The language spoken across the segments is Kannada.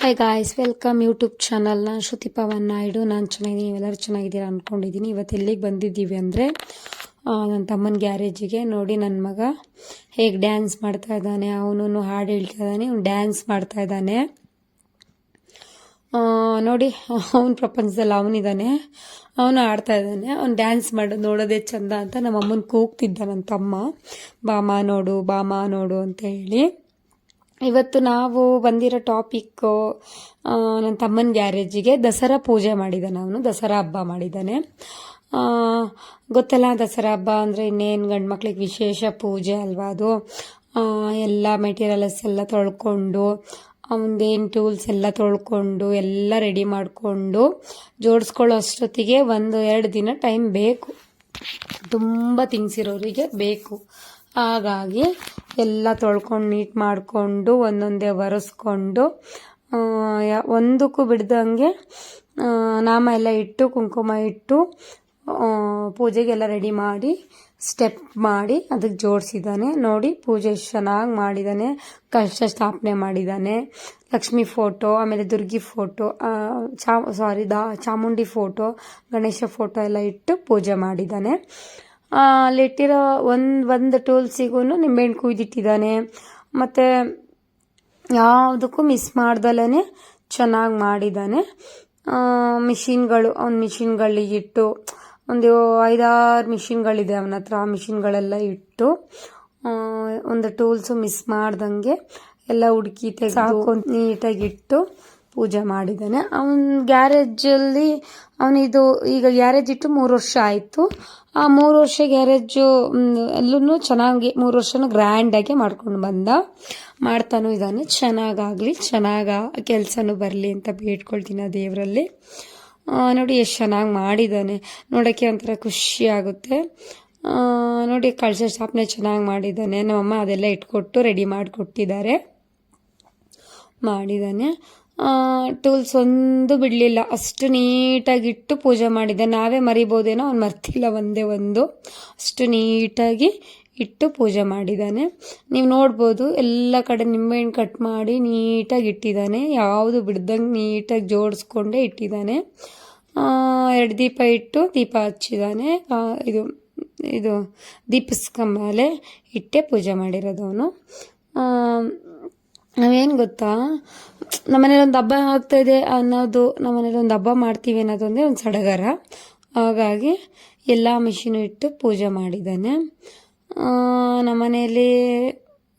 ಹಾಯ್ ಗಾಯ್ಸ್ ವೆಲ್ಕಮ್ ಯೂಟ್ಯೂಬ್ ಚಾನಲ್ನ ಶ್ರುತಿ ಪವನ್ ನಾಯ್ಡು. ನಾನು ಚೆನ್ನಾಗಿದ್ದೀನಿ. ನೀವೆಲ್ಲರೂ ಚೆನ್ನಾಗಿದ್ದೀರಾ ಅಂದ್ಕೊಂಡಿದ್ದೀನಿ ಇವತ್ತು ಎಲ್ಲಿಗೆ ಬಂದಿದ್ದೀವಿ ಅಂದರೆ ನನ್ನ ತಮ್ಮನ ಗ್ಯಾರೇಜಿಗೆ ನೋಡಿ ನನ್ನ ಮಗ ಹೇಗೆ ಡ್ಯಾನ್ಸ್ ಮಾಡ್ತಾ ಇದ್ದಾನೆ. ಅವನು ಹಾಡು ಹೇಳ್ತಾ ಇದ್ದಾನೆ. ಅವ್ನು ಡ್ಯಾನ್ಸ್ ಮಾಡ್ತಾ ಇದ್ದಾನೆ. ನೋಡಿ ಅವನ ಪ್ರಪಂಚದಲ್ಲಿ ಅವನಿದ್ದಾನೆ ಅವನು ಆಡ್ತಾ ಇದ್ದಾನೆ. ಅವ್ನು ಡ್ಯಾನ್ಸ್ ಮಾಡೋದು ನೋಡೋದೇ ಚಂದ ಅಂತ ನಮ್ಮ ಅಮ್ಮನ ಕೂಗ್ತಿದ್ದ ನನ್ನ ತಮ್ಮ. ಬಾಮಾ ನೋಡು ಬಾಮಾ ನೋಡು ಅಂತ ಹೇಳಿ. ಇವತ್ತು ನಾವು ಬಂದಿರೋ ಟಾಪಿಕ್ಕು ನನ್ನ ತಮ್ಮನ ಗ್ಯಾರೇಜಿಗೆ ದಸರಾ ಪೂಜೆ ಮಾಡಿದ್ದಾನೆ ಅವನು, ದಸರಾ ಹಬ್ಬ ಮಾಡಿದ್ದಾನೆ. ಗೊತ್ತಲ್ಲ ದಸರಾ ಹಬ್ಬ ಅಂದರೆ ಇನ್ನೇನು ಗಂಡು ಮಕ್ಳಿಗೆ ವಿಶೇಷ ಪೂಜೆ ಅಲ್ವಾ ಅದು? ಎಲ್ಲ ಮೆಟೀರಿಯಲ್ಸ್ ಎಲ್ಲ ತೊಳ್ಕೊಂಡು, ಅವನದೇನು ಟೂಲ್ಸ್ ಎಲ್ಲ ತೊಳ್ಕೊಂಡು, ಎಲ್ಲ ರೆಡಿ ಮಾಡಿಕೊಂಡು ಜೋಡಿಸ್ಕೊಳ್ಳೋ ಅಷ್ಟೊತ್ತಿಗೆ ಒಂದು ಎರಡು ದಿನ ಟೈಮ್ ಬೇಕು. ತುಂಬ ಥಿಂಗ್ಸ್ ಇರೋರಿಗೆ ಬೇಕು. ಹಾಗಾಗಿ ಎಲ್ಲ ತೊಳ್ಕೊಂಡು ನೀಟ್ ಮಾಡಿಕೊಂಡು ಒಂದೊಂದೇ ಒರೆಸ್ಕೊಂಡು ಒಂದಕ್ಕೂ ಬಿಡ್ದಂಗೆ ನಾಮ ಎಲ್ಲ ಇಟ್ಟು, ಕುಂಕುಮ ಇಟ್ಟು ಪೂಜೆಗೆಲ್ಲ ರೆಡಿ ಮಾಡಿ ಸ್ಟೆಪ್ ಮಾಡಿ ಅದಕ್ಕೆ ಜೋಡಿಸಿದ್ದಾನೆ. ನೋಡಿ ಪೂಜೆ ಚೆನ್ನಾಗಿ ಮಾಡಿದ್ದಾನೆ, ಕಷ್ಟ ಸ್ಥಾಪನೆ ಮಾಡಿದ್ದಾನೆ. ಲಕ್ಷ್ಮಿ ಫೋಟೋ ಆಮೇಲೆ ದುರ್ಗಿ ಫೋಟೋ ಚಾ ಸಾರಿ ದಾ, ಚಾಮುಂಡಿ ಫೋಟೋ ಗಣೇಶ ಫೋಟೋ ಎಲ್ಲ ಇಟ್ಟು ಪೂಜೆ ಮಾಡಿದ್ದಾನೆ. ಅಲ್ಲಿಟ್ಟಿರೋ ಒಂದು ಒಂದು ಟೂಲ್ಸಿಗೂ ನಿಂಬೆಹಣ್ಣು ಕುಯ್ದಿಟ್ಟಿದ್ದಾನೆ. ಮತ್ತು ಯಾವುದಕ್ಕೂ ಮಿಸ್ ಮಾಡ್ದಲೇ ಚೆನ್ನಾಗಿ ಮಾಡಿದ್ದಾನೆ. ಮಿಷಿನ್ಗಳು ಅವ್ನ ಮಿಷಿನ್ಗಳಿಗೆ ಇಟ್ಟು ಒಂದು ಐದಾರು ಮಿಷಿನ್ಗಳಿದೆ ಅವನ ಹತ್ರ ಆ ಮಿಷಿನ್ಗಳೆಲ್ಲ ಇಟ್ಟು ಒಂದು ಟೂಲ್ಸು ಮಿಸ್ ಮಾಡ್ದಂಗೆ ಎಲ್ಲ ಹುಡುಕಿ ತೆಗೆದು ನೀಟಾಗಿ ಇಟ್ಟು ಪೂಜೆ ಮಾಡಿದ್ದಾನೆ. ಅವನ ಗ್ಯಾರೇಜಲ್ಲಿ ಅವನಿದು ಈಗ ಗ್ಯಾರೇಜ್ ಇಟ್ಟು ಮೂರು ವರ್ಷ ಆಯಿತು. ಆ ಮೂರು ವರ್ಷ ಗ್ಯಾರೇಜು ಎಲ್ಲೂ ಚೆನ್ನಾಗಿ ಮೂರು ವರ್ಷನೂ ಗ್ರ್ಯಾಂಡಾಗಿ ಮಾಡ್ಕೊಂಡು ಬಂದ. ಮಾಡ್ತಾನೂ ಇದ್ದಾನೆ. ಚೆನ್ನಾಗಾಗಲಿ, ಚೆನ್ನಾಗ ಕೆಲಸನೂ ಬರಲಿ ಅಂತ ಬೇಡ್ಕೊಳ್ತೀನಿ ಆ ದೇವರಲ್ಲಿ. ನೋಡಿ ಎಷ್ಟು ಚೆನ್ನಾಗಿ ಮಾಡಿದ್ದಾನೆ. ನೋಡೋಕ್ಕೆ ಒಂಥರ ಖುಷಿ ಆಗುತ್ತೆ. ನೋಡಿ ಕಳಶ ಸ್ಥಾಪನೆ ಚೆನ್ನಾಗಿ ಮಾಡಿದ್ದಾನೆ. ನಮ್ಮಮ್ಮ ಅದೆಲ್ಲ ಇಟ್ಕೊಟ್ಟು ರೆಡಿ ಮಾಡಿಕೊಟ್ಟಿದ್ದಾರೆ. ಮಾಡಿದ್ದಾನೆ. ಟೂಲ್ಸ್ ಒಂದು ಬಿಡಲಿಲ್ಲ. ಅಷ್ಟು ನೀಟಾಗಿಟ್ಟು ಪೂಜೆ ಮಾಡಿದ್ದೆ. ನಾವೇ ಮರಿಬೋದೇನೋ ಅವ್ನು ಮರ್ತಿಲ್ಲ ಒಂದೇ ಒಂದು. ಅಷ್ಟು ನೀಟಾಗಿ ಇಟ್ಟು ಪೂಜೆ ಮಾಡಿದ್ದಾನೆ. ನೀವು ನೋಡ್ಬೋದು, ಎಲ್ಲ ಕಡೆ ನಿಂಬೆಹಣ್ಣು ಕಟ್ ಮಾಡಿ ನೀಟಾಗಿ ಇಟ್ಟಿದ್ದಾನೆ. ಯಾವುದು ಬಿಡ್ದಂಗೆ ನೀಟಾಗಿ ಜೋಡಿಸ್ಕೊಂಡೇ ಇಟ್ಟಿದ್ದಾನೆ. ಎರಡು ದೀಪ ಇಟ್ಟು ದೀಪ ಹಚ್ಚಿದ್ದಾನೆ. ಇದು ಇದು ದೀಪಿಸ್ಕೊಂಬಲೆ ಇಟ್ಟೆ ಪೂಜೆ ಮಾಡಿರೋದು ಅವನು. ನಾವೇನು ಗೊತ್ತಾ? ನಮ್ಮನೇಲಿ ಒಂದು ಹಬ್ಬ ಆಗ್ತಾ ಇದೆ ಅನ್ನೋದು ನಮ್ಮನೇಲಿ ಒಂದು ಹಬ್ಬ ಮಾಡ್ತೀವಿ ಅನ್ನೋದೊಂದೇ ಒಂದು ಸಡಗರ. ಹಾಗಾಗಿ ಎಲ್ಲ ಮಿಷಿನು ಇಟ್ಟು ಪೂಜೆ ಮಾಡಿದ್ದಾನೆ. ನಮ್ಮನೇಲಿ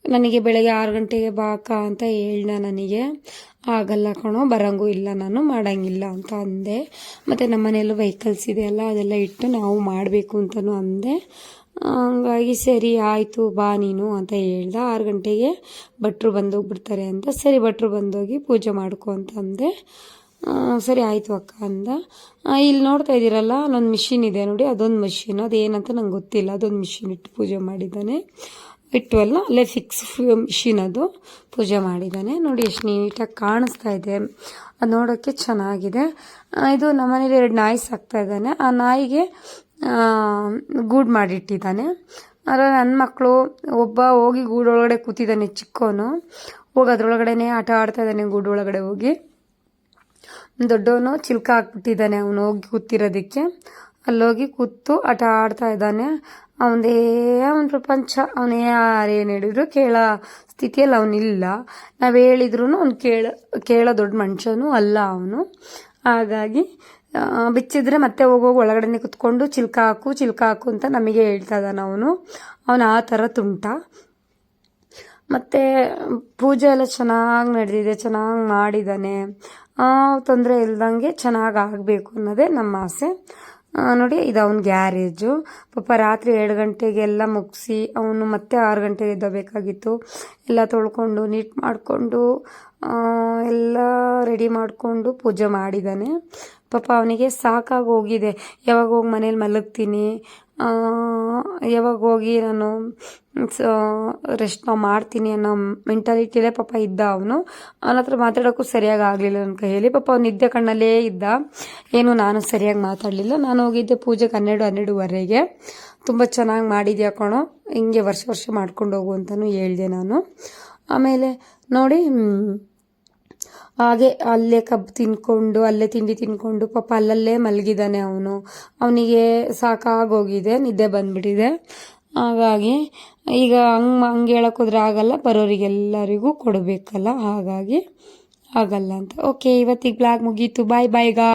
ನನಗೆ ಬೆಳಗ್ಗೆ ಆರು ಗಂಟೆಗೆ ಬಾಕ ಅಂತ ಹೇಳ್ದ ನನಗೆ. ಆಗಲ್ಲ ಕಣೋ, ಬರಂಗೂ ಇಲ್ಲ, ನಾನು ಮಾಡಂಗಿಲ್ಲ ಅಂತ ಅಂದೆ. ಮತ್ತು ನಮ್ಮನೆಯಲ್ಲೂ ವೆಹಿಕಲ್ಸ್ ಇದೆಯಲ್ಲ ಅದೆಲ್ಲ ಇಟ್ಟು ನಾವು ಮಾಡಬೇಕು ಅಂತಲೂ ಅಂದೆ. ಹಂಗಾಗಿ ಸರಿ ಆಯಿತು ಬಾ ನೀನು ಅಂತ ಹೇಳ್ದ. ಆರು ಗಂಟೆಗೆ ಭಟ್ರು ಬಂದೋಗ್ಬಿಡ್ತಾರೆ ಅಂತ. ಸರಿ ಭಟ್ರು ಬಂದೋಗಿ ಪೂಜೆ ಮಾಡ್ಕೊ ಅಂತ ಅಂದೆ. ಸರಿ ಆಯಿತು ಅಕ್ಕ ಅಂದ. ಇಲ್ಲಿ ನೋಡ್ತಾ ಇದ್ದೀರಲ್ಲ, ಅಲ್ಲೊಂದು ಮಿಷಿನ್ ಇದೆ ನೋಡಿ, ಅದೊಂದು ಮಿಷಿನ್ ಅದೇನಂತ ನಂಗೆ ಗೊತ್ತಿಲ್ಲ. ಅದೊಂದು ಮಿಷಿನ್ ಇಟ್ಟು ಪೂಜೆ ಮಾಡಿದ್ದಾನೆ. ಇಟ್ಟು ಅಲ್ಲ ಫಿಕ್ಸ್ ಮಿಷಿನ್ ಅದು ಪೂಜೆ ಮಾಡಿದ್ದಾನೆ. ನೋಡಿ, ಎಷ್ಟು ನೀಟಾಗಿ ಕಾಣಿಸ್ತಾ ಇದೆ. ಅದು ನೋಡೋಕ್ಕೆ ಚೆನ್ನಾಗಿದೆ. ಇದು ಇದು ನಮ್ಮನೇಲಿ ಎರಡು ನಾಯಿ ಸಾಕ್ತಾ ಇದ್ದಾನೆ. ಆ ನಾಯಿಗೆ ಗೂಡು ಮಾಡಿಟ್ಟಿದ್ದಾನೆ. ಆದರೆ ನನ್ನ ಮಕ್ಕಳು ಒಬ್ಬ ಹೋಗಿ ಗೂಡೊಳಗಡೆ ಕೂತಿದ್ದಾನೆ ಚಿಕ್ಕವನು ಹೋಗಿ ಅದರೊಳಗಡೆ ಆಟ ಆಡ್ತಾ ಇದ್ದಾನೆ ಗೂಡೊಳಗಡೆ ಹೋಗಿ. ದೊಡ್ಡವನು ಚಿಲ್ಕ ಹಾಕ್ಬಿಟ್ಟಿದ್ದಾನೆ ಅವನು ಹೋಗಿ ಕೂತಿರೋದಕ್ಕೆ. ಅಲ್ಲೋಗಿ ಕೂತು ಆಟ ಆಡ್ತಾ ಇದ್ದಾನೆ. ಅವನದೇ ಅವನ ಪ್ರಪಂಚ, ಅವನು ಯಾರೇನು ಹೇಳಿದ್ರು ಕೇಳೋ ಸ್ಥಿತಿಯಲ್ಲಿ ಅವನಿಲ್ಲ ನಾವು ಹೇಳಿದ್ರು ಅವ್ನು ಕೇಳ, ಕೇಳೋ ದೊಡ್ಡ ಮನುಷ್ಯನೂ ಅಲ್ಲ ಅವನು. ಹಾಗಾಗಿ ಬಿಚ್ಚಿದ್ರೆ ಮತ್ತೆ ಹೋಗೋಗಿ ಒಳಗಡೆನೆ ಕುತ್ಕೊಂಡು ಚಿಲ್ಕ ಹಾಕು ಚಿಲ್ಕ ಹಾಕು ಅಂತ ನಮಗೆ ಹೇಳ್ತಾ ಇದ್ದಾನೆ ಅವನು. ಅವನು ಆ ಥರ ತುಂಟ. ಮತ್ತು ಪೂಜೆ ಎಲ್ಲ ಚೆನ್ನಾಗಿ ನಡೆದಿದೆ, ಚೆನ್ನಾಗಿ ಮಾಡಿದ್ದಾನೆ. ತೊಂದರೆ ಇಲ್ದಂಗೆ ಚೆನ್ನಾಗಿ ಆಗಬೇಕು ಅನ್ನೋದೇ ನಮ್ಮ ಆಸೆ. ನೋಡಿ, ಇದು ಅವನ ಗ್ಯಾರೇಜು. ಪಾಪ ರಾತ್ರಿ ಎರಡು ಗಂಟೆಗೆಲ್ಲ ಮುಗಿಸಿ ಅವನು ಮತ್ತೆ ಆರು ಗಂಟೆಗೆ ಎದ್ದಬೇಕಾಗಿತ್ತು. ಎಲ್ಲ ತೊಳ್ಕೊಂಡು, ನೀಟ್ ಮಾಡಿಕೊಂಡು ಎಲ್ಲ ರೆಡಿ ಮಾಡಿಕೊಂಡು ಪೂಜೆ ಮಾಡಿದ್ದಾನೆ. ಪಾಪ ಅವನಿಗೆ ಸಾಕಾಗಿ ಹೋಗಿದೆ ಯಾವಾಗ ಹೋಗಿ ಮನೇಲಿ ಮಲಗ್ತೀನಿ? ಯಾವಾಗ ಹೋಗಿ ನಾನು ರೆಸ್ಟ್ ನಾವು ಮಾಡ್ತೀನಿ ಅನ್ನೋ ಮೆಂಟಾಲಿಟಿಲೇ ಪಾಪ ಇದ್ದ ಅವನು. ಅವನ ಹತ್ರ ಮಾತಾಡೋಕ್ಕೂ ಸರಿಯಾಗಿ ಆಗಲಿಲ್ಲ ನನ್ನ ಕೈಯಲ್ಲಿ. ಪಾಪ ಅವ್ನು ನಿದ್ದೆ ಕಣ್ಣಲ್ಲೇ ಇದ್ದ. ಏನು ನಾನು ಸರಿಯಾಗಿ ಮಾತಾಡಲಿಲ್ಲ. ನಾನು ಹೋಗಿದ್ದೆ ಪೂಜೆಗೆ ಹನ್ನೆರಡು, ಹನ್ನೆರಡುವರೆಗೆ. ತುಂಬ ಚೆನ್ನಾಗಿ ಮಾಡಿದ್ಯಾ ಕಣೋ? ಹಿಂಗೆ ವರ್ಷ ವರ್ಷ ಮಾಡ್ಕೊಂಡು ಹೋಗು ಅಂತಲೂ ಹೇಳಿದೆ ನಾನು. ಆಮೇಲೆ ನೋಡಿ ಹಾಗೆ ಅಲ್ಲೇ ಕಬ್ಬು ತಿನ್ಕೊಂಡು, ಅಲ್ಲೇ ತಿಂಡಿ ತಿನ್ಕೊಂಡು ಪಾಪ ಅಲ್ಲಲ್ಲೇ ಮಲಗಿದ್ದಾನೆ ಅವನು. ಅವನಿಗೆ ಸಾಕಾಗೋಗಿದೆ, ನಿದ್ದೆ ಬಂದ್ಬಿಟ್ಟಿದೆ. ಹಾಗಾಗಿ ಈಗ ಹಂಗೆ ಹಂಗೆ ಹೇಳೋಕ್ಕೋದ್ರೆ ಆಗಲ್ಲ, ಬರೋರಿಗೆಲ್ಲರಿಗೂ ಕೊಡಬೇಕಲ್ಲ, ಹಾಗಾಗಿ ಆಗಲ್ಲ ಅಂತ. ಓಕೆ ಇವತ್ತಿಗೆ ಬ್ಲಾಗ್ ಮುಗೀತು. ಬಾಯ್ ಬಾಯ್ ಗಾ